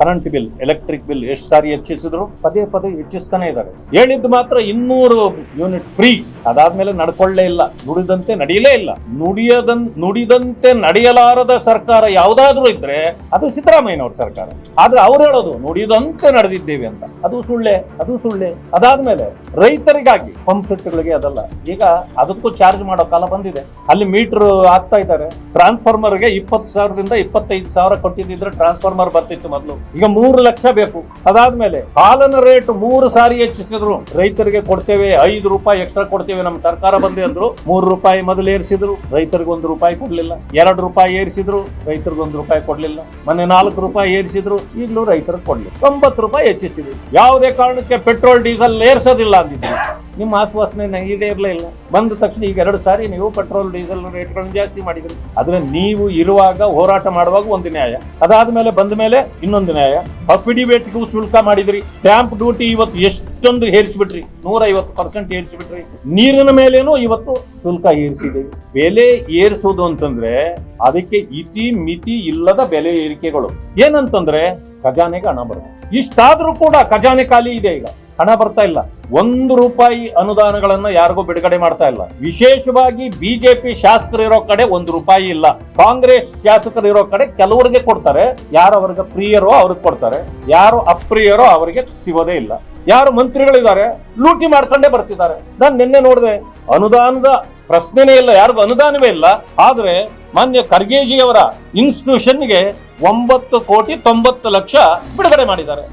Current bill, electric bill ಎಷ್ಟು ಸಾರಿ ಹೆಚ್ಚಿಸಿದ್ರು ಪದೇ ಪದೇ ಹೆಚ್ಚಿಸ್ತಾನೆ ಇದ್ದಾರೆ. ಹೇಳಿದ್ದು ಮಾತ್ರ ಇನ್ನೂರು ಯೂನಿಟ್ ಫ್ರೀ. ಅದಾದ್ಮೇಲೆ ನಡ್ಕೊಳ್ಳೇ ಇಲ್ಲ. ನುಡಿದಂತೆ ನಡೆಯಲೇ ಇಲ್ಲ. ನುಡಿಯದ ನುಡಿದಂತೆ ನಡೆಯಲಾರದ ಸರ್ಕಾರ ಯಾವುದಾದ್ರೂ ಇದ್ರೆ ಅದು ಸಿದ್ದರಾಮಯ್ಯನವ್ರ ಸರ್ಕಾರ. ಆದ್ರೆ ಅವ್ರು ಹೇಳೋದು, ನುಡಿದಂತೆ ನಡೆದಿದ್ದೇವೆ ಅಂತ. ಅದು ಸುಳ್ಳೆ ಅದು ಸುಳ್ಳೆ. ಅದಾದ್ಮೇಲೆ ರೈತರಿಗಾಗಿ ಪಂಪ್ ಸೆಟ್ಗಳಿಗೆ ಅದಲ್ಲ. ಈಗ ಅದಕ್ಕೂ ಚಾರ್ಜ್ ಮಾಡೋ ಕಾಲ ಬಂದಿದೆ. ಅಲ್ಲಿ ಮೀಟರ್ ಹಾಕ್ತಾ ಇದ್ದಾರೆ. ಟ್ರಾನ್ಸ್ಫಾರ್ಮರ್ಗೆ ಇಪ್ಪತ್ತು ಸಾವಿರದಿಂದ ಇಪ್ಪತ್ತೈದು ಸಾವಿರ ಕೊಟ್ಟಿದ್ದಿದ್ರೆ ಟ್ರಾನ್ಸ್ಫಾರ್ಮರ್ ಬರ್ತಿತ್ತು ಮೊದಲು. ಈಗ ಮೂರು ಲಕ್ಷ ಬೇಕು. ಅದಾದ್ಮೇಲೆ ಹಾಲನ ರೇಟ್ ಮೂರು ಸಾರಿ ಹೆಚ್ಚಿಸಿದ್ರು. ರೈತರಿಗೆ ಕೊಡ್ತೇವೆ, ಐದು ರೂಪಾಯಿ ಎಕ್ಸ್ಟ್ರಾ ಕೊಡ್ತೇವೆ. ನಮ್ಮ ಸರ್ಕಾರ ಬಂದೆ ಅಂದ್ರು ಮೂರು ರೂಪಾಯಿ ಮೊದಲು ಏರಿಸಿದ್ರು. ರೈತರಿಗೆ ಒಂದು ರೂಪಾಯಿ ಕೊಡ್ಲಿಲ್ಲ. ಎರಡು ರೂಪಾಯಿ ಏರಿಸಿದ್ರು, ರೈತರಿಗೆ ಒಂದು ರೂಪಾಯಿ ಕೊಡ್ಲಿಲ್ಲ. ಮೊನ್ನೆ ನಾಲ್ಕು ರೂಪಾಯಿ ಏರಿಸಿದ್ರು, ಈಗಲೂ ರೈತರಿಗೆ ಕೊಡ್ಲಿಲ್ಲ. ತೊಂಬತ್ತು ರೂಪಾಯಿ ಹೆಚ್ಚಿಸಿದ್ರು ಯಾವುದೇ ಕಾರಣಕ್ಕೆ ಪೆಟ್ರೋಲ್ ಡೀಸೆಲ್ ಏರ್ಸೋದಿಲ್ಲ ಅಂದಿದ್ರು. ನಿಮ್ಮ ಆಶ್ವಾಸನೆ ಈಡೇರಲೇ ಇಲ್ಲ. ಬಂದ ತಕ್ಷಣ ಈಗ ಎರಡು ಸಾರಿ ನೀವು ಪೆಟ್ರೋಲ್ ಡೀಸೆಲ್ ರೇಟ್ಗಳನ್ನು ಜಾಸ್ತಿ ಮಾಡಿದ್ರಿ. ಆದ್ರೆ ನೀವು ಇರುವಾಗ ಹೋರಾಟ ಮಾಡುವಾಗ ಒಂದು ನ್ಯಾಯ. ಅದಾದ ಮೇಲೆ ಬಂದ ಮೇಲೆ ಇನ್ನೊಂದು ನ್ಯಾಯ. ಅಫಿಡಿವೇಟ್ಗೂ ಶುಲ್ಕ ಮಾಡಿದ್ರಿ. ಸ್ಟ್ಯಾಂಪ್ ಡ್ಯೂಟಿ ಇವತ್ತು ಎಷ್ಟೊಂದು ಏರಿಸಿಬಿಟ್ರಿ? ನೂರ ಐವತ್ತು ಪರ್ಸೆಂಟ್ ಏರಿಸಿಬಿಟ್ರಿ. ನೀರಿನ ಮೇಲೇನು ಇವತ್ತು ಶುಲ್ಕ ಏರಿಸಿದೆ. ಬೆಲೆ ಏರಿಸೋದು ಅಂತಂದ್ರೆ ಅದಕ್ಕೆ ಇತಿ ಮಿತಿ ಇಲ್ಲದ ಬೆಲೆ ಏರಿಕೆಗಳು. ಏನಂತಂದ್ರೆ ಖಜಾನೆಗೆ ಹಣ ಬರುತ್ತೆ. ಇಷ್ಟಾದ್ರೂ ಕೂಡ ಖಜಾನೆ ಖಾಲಿ ಇದೆ ಈಗ. ಹಣ ಬರ್ತಾ ಇಲ್ಲ. ಒಂದು ರೂಪಾಯಿ ಅನುದಾನಗಳನ್ನು ಯಾರಿಗೂ ಬಿಡುಗಡೆ ಮಾಡ್ತಾ ಇಲ್ಲ. ವಿಶೇಷವಾಗಿ ಬಿಜೆಪಿ ಇರೋ ಕಡೆ ಒಂದು ರೂಪಾಯಿ ಇಲ್ಲ. ಕಾಂಗ್ರೆಸ್ ಶಾಸಕರು ಇರೋ ಕಡೆ ಕೆಲವರಿಗೆ ಕೊಡ್ತಾರೆ. ಯಾರು ಅವ್ರಿಗೆ ಪ್ರಿಯರೋ ಅವ್ರಿಗೆ ಕೊಡ್ತಾರೆ. ಯಾರು ಅಪ್ರಿಯರೋ ಅವರಿಗೆ ಸಿಗೋದೇ ಇಲ್ಲ. ಯಾರು ಮಂತ್ರಿಗಳಿದ್ದಾರೆ, ಲೂಟಿ ಮಾಡ್ಕೊಂಡೇ ಬರ್ತಿದ್ದಾರೆ. ನಾನು ನಿನ್ನೆ ನೋಡಿದೆ, ಅನುದಾನದ ಪ್ರಶ್ನೆನೇ ಇಲ್ಲ, ಯಾರಿಗೂ ಅನುದಾನವೇ ಇಲ್ಲ. ಆದ್ರೆ ಮಾನ್ಯ ಖರ್ಗೆಜಿಯವರ ಇನ್ಸ್ಟಿಟ್ಯೂಷನ್ಗೆ ಒಂಬತ್ತು ಕೋಟಿ ತೊಂಬತ್ತು ಲಕ್ಷ ಬಿಡುಗಡೆ ಮಾಡಿದ್ದಾರೆ.